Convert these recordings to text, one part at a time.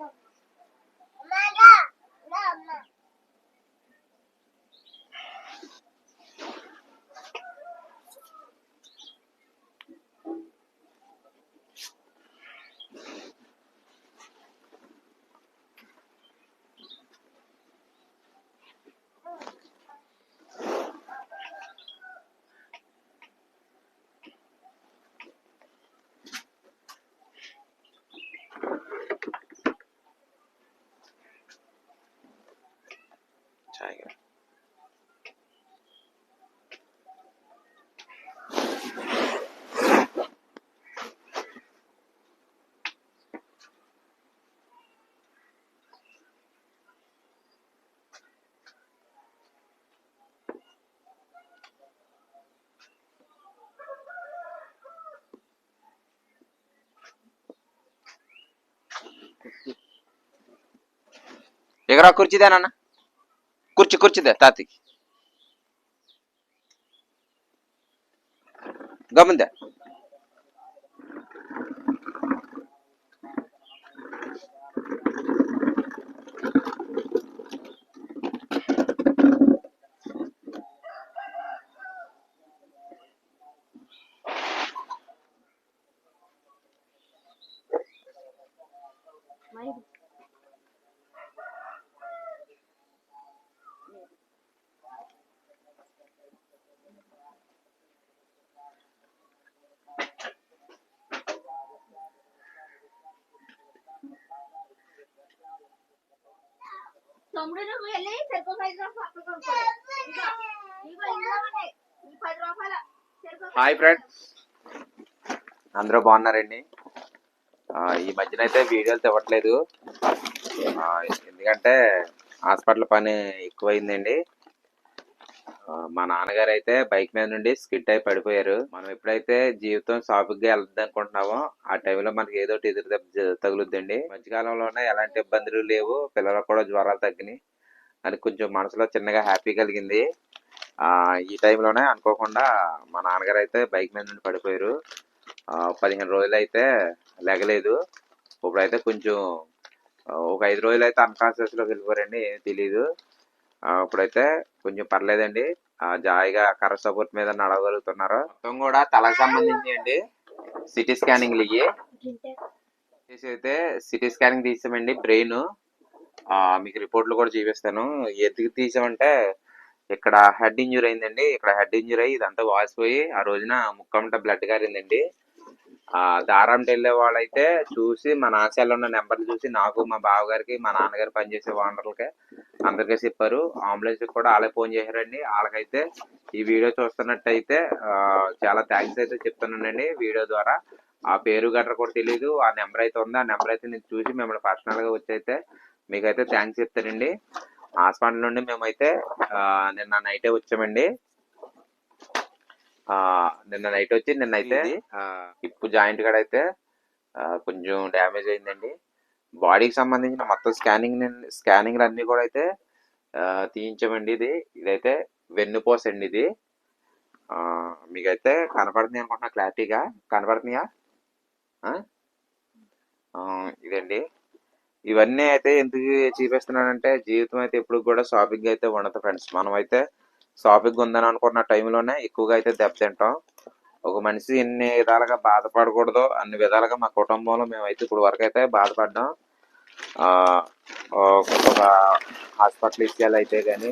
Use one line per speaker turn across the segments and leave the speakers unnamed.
감사합니다. ఎగరా కుర్చీదేనన్న కుర్చీ కుర్చీదే తాతికి గమ్ముందే.
తమ్ముడు నువ్వు వెళ్ళి చెరుకు ఐదు రూపాయలు
హాయ్ ఫ్రెండ్స్ అందరూ బాగున్నారండి. ఈ మధ్యన అయితే వీడియోలు తెవ్వట్లేదు. ఎందుకంటే హాస్పిటల్ పని ఎక్కువైందండి. మా నాన్నగారు అయితే బైక్ మీద నుండి స్కిడ్ అయి పడిపోయారు. మనం ఎప్పుడైతే జీవితం సాఫీగా వెళ్తుంది అనుకుంటున్నామో ఆ టైంలో మనకి ఏదో ఒకటి ఎదురు దెబ్బ తగులుద్దండి. మధ్యకాలంలోనే ఎలాంటి ఇబ్బందులు లేవు. పిల్లలకు కూడా జ్వరాలు తగ్గినాయి. అని కొంచెం మనసులో చిన్నగా హ్యాపీ కలిగింది. ఆ ఈ టైంలోనే అనుకోకుండా మా నాన్నగారు అయితే బైక్ మీద నుండి పడిపోయారు. పదిహేను రోజులు అయితే లెగలేదు. ఇప్పుడైతే కొంచెం ఒక ఐదు రోజులు అయితే అన్కాన్షియస్లోకి వెళ్ళిపోరండి వెళ్ళిపోయారండి. ఏమీ తెలియదు ఇప్పుడైతే కొంచెం పర్లేదండి. ఆ, జాయిగా కర్ర సపోర్ట్ మీద నడవగలుగుతున్నారు? మొత్తం కూడా తలకు సంబంధించి అండి. సిటీ స్కానింగ్లు ఇవి చేసి అయితే సిటీ స్కానింగ్ తీసామండి బ్రెయిన్. మీకు రిపోర్ట్లు కూడా చూపిస్తాను. ఎందుకు తీసామంటే ఇక్కడ హెడ్ ఇంజురీ అయిందండి. ఇక్కడ హెడ్ ఇంజురీ అయ్యి ఇదంతా వాసిపోయి ఆ రోజున ముక్కమంట బ్లడ్ గారిందండి. ఆ దారం వెళ్ళే వాళ్ళైతే చూసి మా నాశాలలో ఉన్న నెంబర్లు చూసి నాకు మా బావగారికి మా నాన్నగారు పనిచేసే ఓనర్లకి అందరికీ చెప్పారు. అంబులెన్స్ కూడా వాళ్ళే ఫోన్ చేశారండి. వాళ్ళకైతే ఈ వీడియో చూస్తున్నట్టయితే చాలా థ్యాంక్స్ అయితే చెప్తున్నానండి. వీడియో ద్వారా ఆ పేరు గట్రా కూడా తెలియదు ఆ నెంబర్ అయితే ఉంది. ఆ నెంబర్ అయితే నేను చూసి మిమ్మల్ని పర్సనల్గా వచ్చైతే వచ్చి అయితే మీకైతే థ్యాంక్స్ చెప్తానండి. హాస్పిటల్ నుండి మేమైతే నిన్న నైటే వచ్చామండి. నిన్న నైట్ వచ్చి నిన్న అయితే హిప్ జాయింట్ కూడా అయితే కొంచెం డ్యామేజ్ అయిందండి. బాడీకి సంబంధించిన మొత్తం స్కానింగ్ స్కానింగ్ అన్ని కూడా అయితే తీయించామండి ఇది. ఇదైతే వెన్నుపోస అండి ఇది. ఆ, మీకైతే కనపడుతుంది అనుకుంటున్నా క్లారిటీగా. కనపడుతున్నాయా? ఇదండి. ఇవన్నీ అయితే ఎందుకు చూపిస్తున్నానంటే జీవితం అయితే ఎప్పుడు కూడా షాపింగ్ అయితే ఉండదు ఫ్రెండ్స్ మనం అయితే షాపింగ్ ఉందని అనుకున్న టైంలోనే ఎక్కువగా అయితే దెబ్బతింటాం ఒక మనిషి ఎన్ని విధాలుగా బాధపడకూడదో అన్ని విధాలుగా మా కుటుంబంలో మేమైతే ఇప్పుడు వరకు అయితే బాధపడ్డాం. ఒక హాస్పిటల్ విషయాలు అయితే కానీ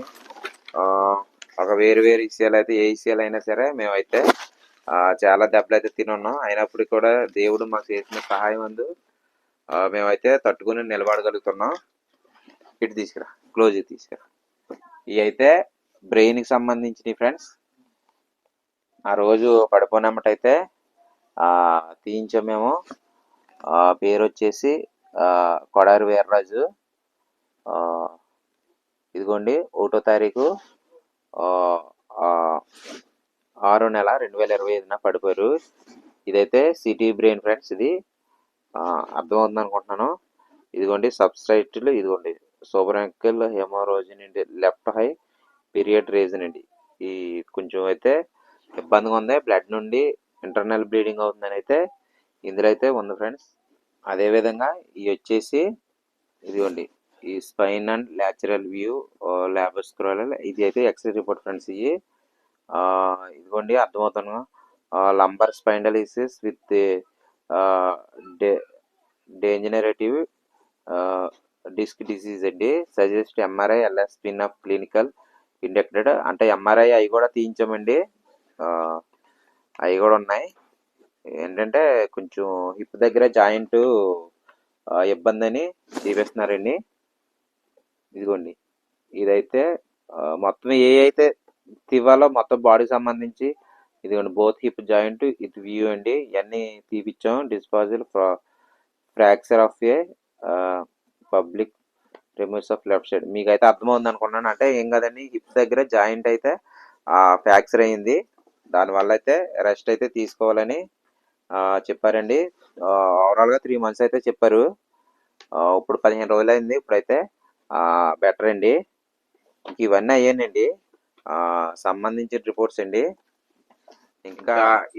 ఒక వేరు వేరు విషయాలు అయితే ఏ విషయాలు అయినా సరే మేమైతే చాలా దెబ్బలు అయితే తినున్నాం. అయినప్పటికీ కూడా దేవుడు మాకు చేసిన సహాయం అందు మేమైతే తట్టుకుని నిలబడగలుగుతున్నాం. ఇటు తీసుకురా క్లోజ్ తీసుకురా. ఇవి అయితే బ్రెయిన్కి సంబంధించినవి ఫ్రెండ్స్ ఆ రోజు పడిపోయినమ్మటైతే తీయించాం మేము. పేరు వచ్చేసి కొడారి వీర్రాజు. ఇదిగోండి ఒకటో తారీఖు ఆరు ఆరో నెల రెండు వేల ఇరవై ఐదున పడిపోయారు. ఇదైతే సిటీ బ్రెయిన్ ఫ్రెండ్స్ ఇది. అర్థమవుతుంది అనుకుంటున్నాను ఇదిగోండి సబ్స్ట్రైట్లు ఇదిగోండి. సూపరంకిల్ హెమోరోజన్ అండి లెఫ్ట్ హై పీరియడ్ రీజన్ అండి. ఈ కొంచెం అయితే ఇబ్బందిగా ఉంది. బ్లడ్ నుండి ఇంటర్నల్ బ్లీడింగ్ అవుతుందని అయితే ఇందులో అయితే ఉంది ఫ్రెండ్స్. అదే విధంగా వచ్చేసి ఇదిగోండి ఈ spine and lateral view lumbosacral ఇది అయితే ఎక్స్రే రిపోర్ట్ ఫ్రెండ్స్ ఇవి ఇదిగోండి అర్థమవుతాను లంబర్ స్పైండలిసిస్ విత్ డే డేంజనరేటివ్ డిస్క్ డిసీజ్ అండి. Suggest MRI LS spine of clinical indicated. అంటే ఎంఆర్ఐ అవి కూడా తీయించామండి. అవి కూడా ఉన్నాయి. ఏంటంటే కొంచెం హిప్ దగ్గర జాయింట్ ఇబ్బంది అని చూపిస్తున్నారండి ఇదిగోండి. ఇదైతే మొత్తం ఏ అయితే తీవాలో మొత్తం బాడీకి సంబంధించి ఇదిగోండి బోత్ హిప్ జాయింట్ ఇది వ్యూ అండి. ఇవన్నీ తీపిచ్చాం. Displaced fracture of a pubic rami of left side మీకు అయితే అర్థమవుతుంది అనుకున్నాను అంటే ఏం కదండి హిప్ దగ్గర జాయింట్ అయితే ఫ్రాక్చర్ అయింది దానివల్ల అయితే రెస్ట్ అయితే తీసుకోవాలని చెప్పారండి. ఓవరాల్గా త్రీ మంత్స్ అయితే చెప్పారు. ఇప్పుడు పదిహేను రోజులు అయింది. ఇప్పుడైతే బెటర్ అండి. ఇవన్నీ అయ్యానండి సంబంధించిన రిపోర్ట్స్ అండి. ఇంకా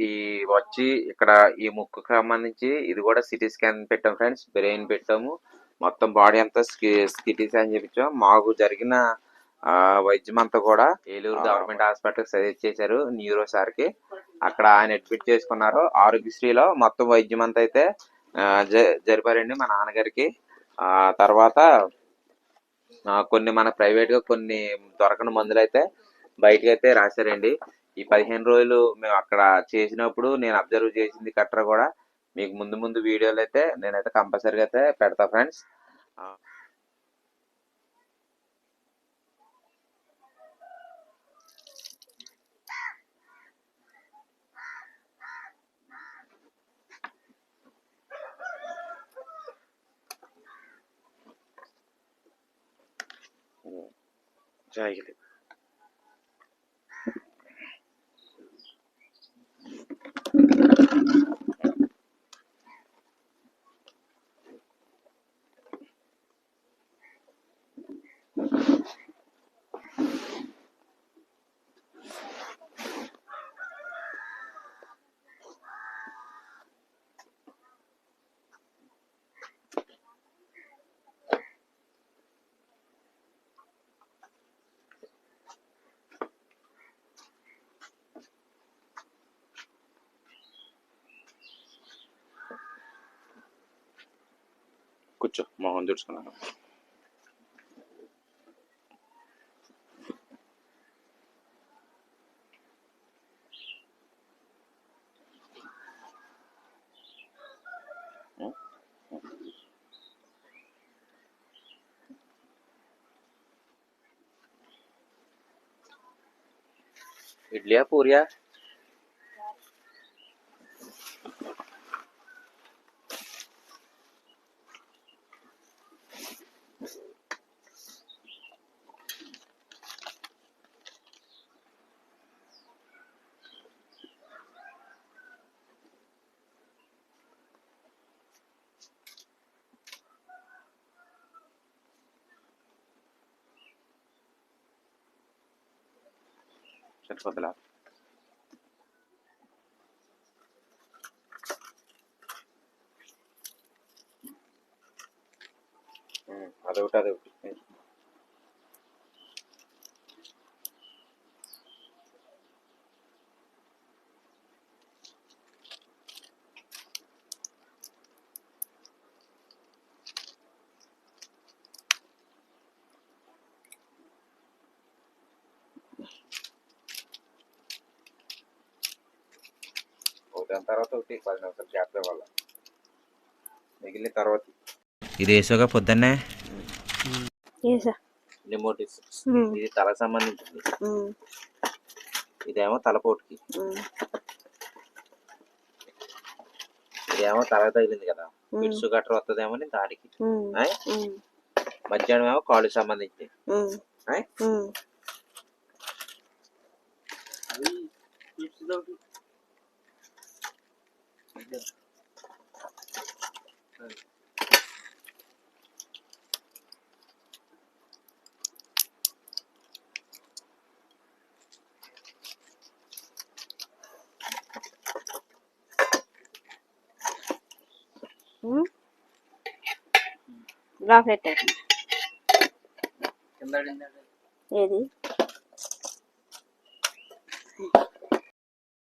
ఈ వచ్చి ఇక్కడ ఈ ముక్కుకు సంబంధించి ఇది కూడా సిటీ స్కాన్ పెట్టాం ఫ్రెండ్స్ బ్రెయిన్ పెట్టాము. మొత్తం బాడీ అంతా సిటీ స్కాన్ చేపించాం. మాకు జరిగిన ఆ, వైద్యం అంతా కూడా ఏలూరు గవర్నమెంట్ హాస్పిటల్ సజెస్ట్ చేశారు న్యూరో సార్కి అక్కడ ఆయన అడ్మిట్ చేసుకున్నారు. ఆరోగ్యశ్రీలో మొత్తం వైద్యం అంతా అయితే జరిపారండి మా నాన్నగారికి. ఆ తర్వాత కొన్ని మన ప్రైవేట్గా కొన్ని దొరకని మందులు అయితే బయటకి అయితే రాశారండి. ఈ పదిహేను రోజులు మేము అక్కడ చేసినప్పుడు నేను అబ్జర్వ్ చేసింది కట్రా కూడా మీకు ముందు ముందు వీడియోలు అయితే నేనైతే కంపల్సరీగా అయితే పెడతా ఫ్రెండ్స్. జాయిలే. కూర్చో మొహం తుడుచుకున్నాను centros de la mm, deuda de దాని తర్వాత ఒకటి పది నిమిషాలు గ్యాప్ ఇవ్వాలి మిగిలిన తర్వాత ఇది వేసాగా పొద్దున్నే? నిమోటిస్ ఇది తలకు సంబంధించింది. ఇదేమో తలపోటుకి ఇదేమో తల తగిలింది కదా. పిట్స్ గట్ర వస్తుందేమో అని దానికి? మధ్యాహ్నం ఏమో కాళ్ళు సంబంధించి ఆయ్?
లాఫ్ गया
రాఫ్ లెటర్
ఏది